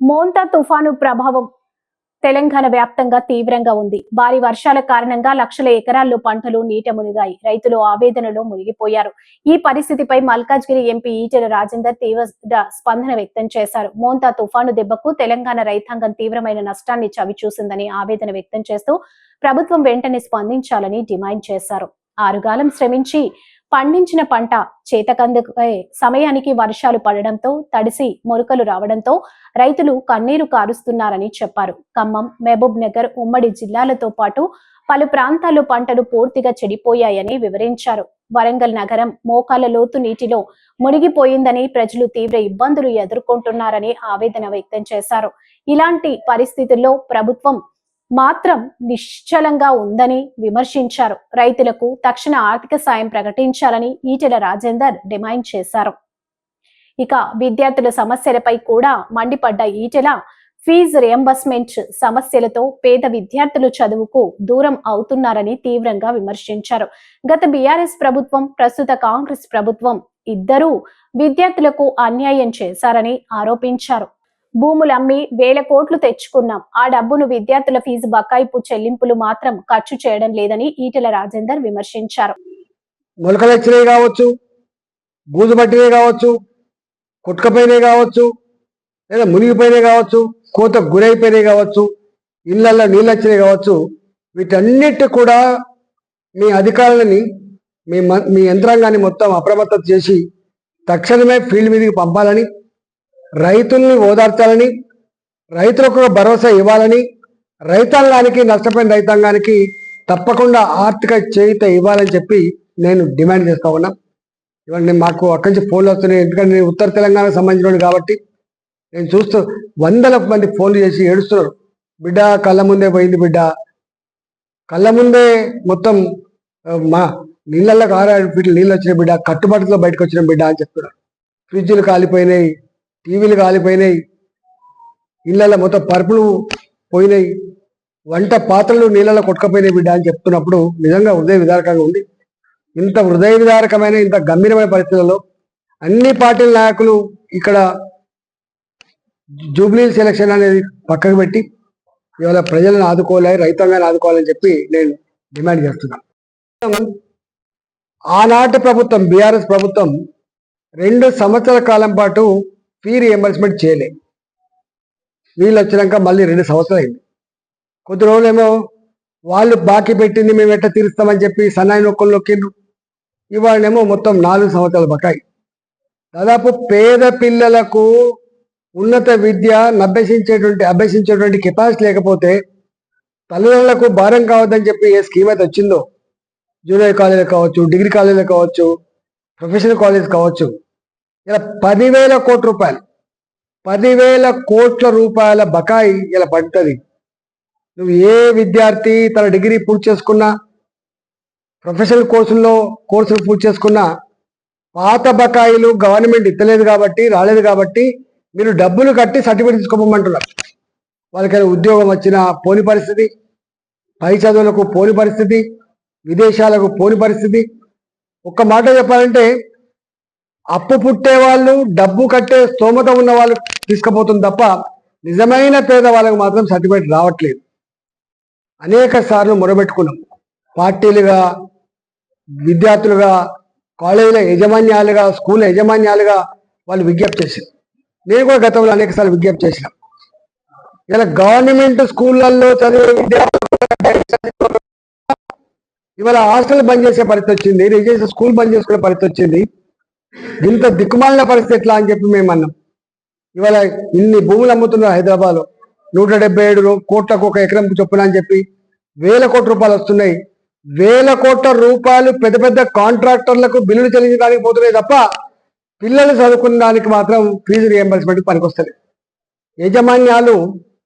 మోంతా తుఫాను ప్రభావం తెలంగాణ వ్యాప్తంగా తీవ్రంగా ఉంది. భారీ వర్షాల కారణంగా లక్షల ఎకరాల్లో పంటలు నీట మునిగాయి. రైతులు ఆవేదనలో మునిగిపోయారు. ఈ పరిస్థితిపై మల్కాజ్గిరి ఎంపీ ఈటెల రాజేందర్ తీవ్ర స్పందన వ్యక్తం చేశారు. మోంతా తుఫాను దెబ్బకు తెలంగాణ రైతాంగం తీవ్రమైన నష్టాన్ని చవిచూసిందని ఆవేదన వ్యక్తం చేస్తూ ప్రభుత్వం వెంటనే స్పందించాలని డిమాండ్ చేశారు. ఆరుగాలం శ్రమించి పండించిన పంట చేతకందుకే సమయానికి వర్షాలు పడడంతో తడిసి మొలకలు రావడంతో రైతులు కన్నీరు కారుస్తున్నారని చెప్పారు. ఖమ్మం మహబూబ్ నగర్ ఉమ్మడి జిల్లాలతో పాటు పలు ప్రాంతాల్లో పంటలు పూర్తిగా చెడిపోయాయని వివరించారు. వరంగల్ నగరం మోకాల లోతు నీటిలో మునిగిపోయిందని ప్రజలు తీవ్ర ఇబ్బందులు ఎదుర్కొంటున్నారని ఆవేదన వ్యక్తం చేశారు. ఇలాంటి పరిస్థితుల్లో ప్రభుత్వం మాత్రం నిశ్చలంగా ఉందని విమర్శించారు. రైతులకు తక్షణ ఆర్థిక సాయం ప్రకటించాలని ఈటెల రాజేందర్ డిమాండ్ చేశారు. ఇక విద్యార్థుల సమస్యలపై కూడా మండిపడ్డ ఈటెల ఫీజు రియంబర్స్మెంట్ సమస్యలతో పేద విద్యార్థులు చదువుకు దూరం అవుతున్నారని తీవ్రంగా విమర్శించారు. గత బీఆర్ఎస్ ప్రభుత్వం ప్రస్తుత కాంగ్రెస్ ప్రభుత్వం ఇద్దరూ విద్యార్థులకు అన్యాయం చేశారని ఆరోపించారు. భూములు అమ్మి వేల కోట్లు తెచ్చుకున్నాం. ఆ డబ్బును విద్యార్థుల ఫీజు బకాయిపు చెల్లింపులు మాత్రం ఖర్చు చేయడం లేదని ఈటెల రాజేందర్ విమర్శించారు. మొలకలు వచ్చినవి కావచ్చు బూజు పట్టినవి కావచ్చు కుట్కపోయినవి కావచ్చు లేదా మునిగిపోయినవి కావచ్చు కోత గురైపోయినవి కావచ్చు ఇళ్ళల్లో నీళ్ళు వచ్చినవి కావచ్చు వీటన్నిటి కూడా మీ అధికారులని మీ మీ యంత్రాంగాన్ని మొత్తం అప్రమత్తం చేసి తక్షణమే ఫీల్డ్ మీదకి పంపాలని రైతుల్ని ఓదార్చాలని రైతులకు భరోసా ఇవ్వాలని రైతాంగానికి నష్టపోయిన రైతాంగానికి తప్పకుండా ఆర్థిక చేయుత ఇవ్వాలని చెప్పి నేను డిమాండ్ చేస్తా ఉన్నా. ఇవన్నీ మాకు అక్కడి నుంచి ఫోన్లు వస్తున్నాయి. ఎందుకంటే నేను ఉత్తర తెలంగాణకు సంబంధించిన కాబట్టి నేను చూస్తూ వందల మంది ఫోన్లు చేసి ఏడుస్తున్నారు. బిడ్డ కళ్ళ ముందే పోయింది బిడ్డ. కళ్ళ ముందే మొత్తం మా నీళ్ళల్లో ఆరు ఫీట్లు నీళ్ళు వచ్చిన బిడ్డ. కట్టుబాటులో బయటకు వచ్చిన బిడ్డ అని చెప్తున్నారు. ఫ్రిడ్జ్లు కాలిపోయినాయి. టీవీలు కాలిపోయినాయి. ఇళ్ళల్లో మొత్తం పరుపులు పోయినాయి. వంట పాత్రలు నీళ్ళలో కొట్టుకపోయినాయి బిడ్డ అని చెప్తున్నప్పుడు నిజంగా హృదయ విదారకంగా ఉంది. ఇంత హృదయ విదారకమైన ఇంత గంభీరమైన పరిస్థితులలో అన్ని పార్టీల నాయకులు ఇక్కడ జూబ్లీ సెలక్షన్ అనేది పక్కకు పెట్టి ఇవాళ ప్రజలను ఆదుకోవాలి రైతాంగాన్ని ఆదుకోవాలని చెప్పి నేను డిమాండ్ చేస్తున్నాను ఆనాటి ప్రభుత్వం బీఆర్ఎస్ ప్రభుత్వం రెండు సంవత్సరాల కాలం పాటు ఫీ రియంబర్స్మెంట్ చేయలే. వీళ్ళు వచ్చినాక మళ్ళీ రెండు సంవత్సరాలు అయింది. కొద్ది రోజులేమో వాళ్ళు బాకీ పెట్టింది మేము ఎట్లా తీరుస్తామని చెప్పి సన్నాయి నొక్కలు నొక్కిండ్రు. ఇవాళనేమో మొత్తం నాలుగు సంవత్సరాల బకాయి. దాదాపు పేద పిల్లలకు ఉన్నత విద్య అభ్యసించేటువంటి అభ్యసించేటువంటి కెపాసిటీ లేకపోతే తల్లిదండ్రులకు భారం కావద్దని చెప్పి ఏ స్కీమ్ అయితే వచ్చిందో జూనియర్ కాలేజీలు కావచ్చు డిగ్రీ కాలేజీలు కావచ్చు ప్రొఫెషనల్ కాలేజ్ కావచ్చు ఇలా పదివేల కోట్ల రూపాయలు. పదివేల కోట్ల రూపాయల బకాయి ఇలా పడుతుంది. నువ్వు ఏ విద్యార్థి తన డిగ్రీ పూర్తి చేసుకున్నా ప్రొఫెషనల్ కోర్సుల్లో కోర్సులు పూర్తి చేసుకున్నా పాత బకాయిలు గవర్నమెంట్ ఇస్తలేదు కాబట్టి రాలేదు కాబట్టి మీరు డబ్బులు కట్టి సర్టిఫికేట్ తీసుకోమంటున్నారు వాళ్ళకైనా ఉద్యోగం వచ్చిన పోని పరిస్థితి పై చదువులకు పోని పరిస్థితి విదేశాలకు పోని పరిస్థితి. ఒక్క మాట చెప్పాలంటే అప్పు పుట్టే వాళ్ళు డబ్బు కట్టే స్తోమత ఉన్న వాళ్ళు తీసుకుపోతుంది తప్ప నిజమైన పేదవాళ్ళకు మాత్రం సర్టిఫికేట్ రావట్లేదు. అనేక సార్లు మొరబెట్టుకున్నాం. పార్టీలుగా విద్యార్థులుగా కాలేజీల యజమాన్యాలుగా స్కూల్ యజమాన్యాలుగా వాళ్ళు విజ్ఞప్తి చేశారు. నేను కూడా గతంలో అనేక సార్లు విజ్ఞప్తి చేసిన. ఇలా గవర్నమెంట్ స్కూళ్ళల్లో చదివే విద్యార్థులు ఇవాళ హాస్టల్ బంద్ చేసే పరిస్థితి వచ్చింది రిజిస్టర్ స్కూల్ బంద్ చేసుకునే పరిస్థితి వచ్చింది. ఇంత దిక్కుమాలిన పరిస్థితి ఎట్లా అని చెప్పి మేము అన్నాం. ఇవాళ ఇన్ని భూములు అమ్ముతున్నారు హైదరాబాద్ నూట డెబ్బై ఏడు కోట్లకు ఒక ఎకరం చొప్పున అని చెప్పి వేల కోట్ల రూపాయలు వస్తున్నాయి. వేల కోట్ల రూపాయలు పెద్ద పెద్ద కాంట్రాక్టర్లకు బిల్లులు చెల్లించడానికి పోతున్నాయి తప్ప పిల్లలు చదువుకున్న దానికి మాత్రం ఫీజు రియంబర్స్మెంట్ పనికొస్తలేదు. యజమాన్యాలు